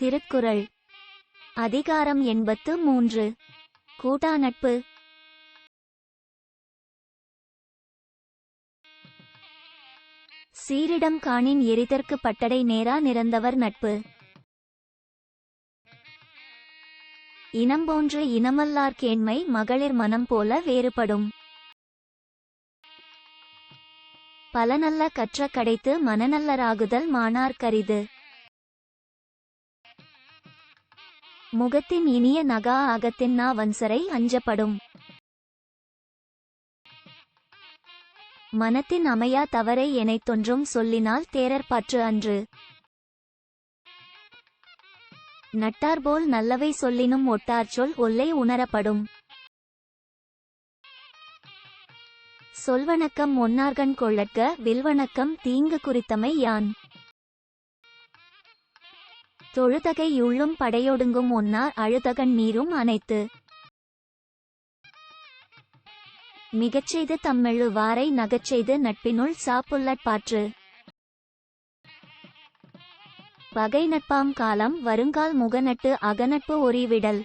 திருக்குறள். அதிகாரம் எண்பத்து மூன்று. கூட்டா நட்பு. சீரிடம் காணின் எரிதற்கு பட்டடை நேரா நிறந்தவர் நட்பு. இனம் போன்று இனமல்லார்கேண்மை மகளிர் மனம் போல வேறுபடும். பலநல்ல கற்ற கடைத்து மனநல்லராகுதல் மாணார்க்கரிது முகத்தின் இனிய நகா அகத்தின்னா வன்சரை அஞ்சப்படும். மனத்தின் அமையா தவறை எனைத்தொன்றும் சொல்லினால் தேரற்பாற்று அன்று. நட்டார்போல் நல்லவை சொல்லினும் ஒட்டார் சொல் ஒல்லை உணரப்படும். சொல்வணக்கம் ஒன்னார்கண் கொள்ளற்க வில்வணக்கம் தீங்கு குறித்தமை யான். தொழுதகை உள்ளும் படையொடுங்கும் ஒன்னார் அழுதகன் நீரும் அனைத்து. மிகச்செய்து தம்மெழு வாரை நகச்செய்து நட்பினுள் சாப்புள்ளட்பாற்று பகை நட்பாம் காலம் வருங்கால் முகநட்டு அகநட்பு ஒரிவிடல்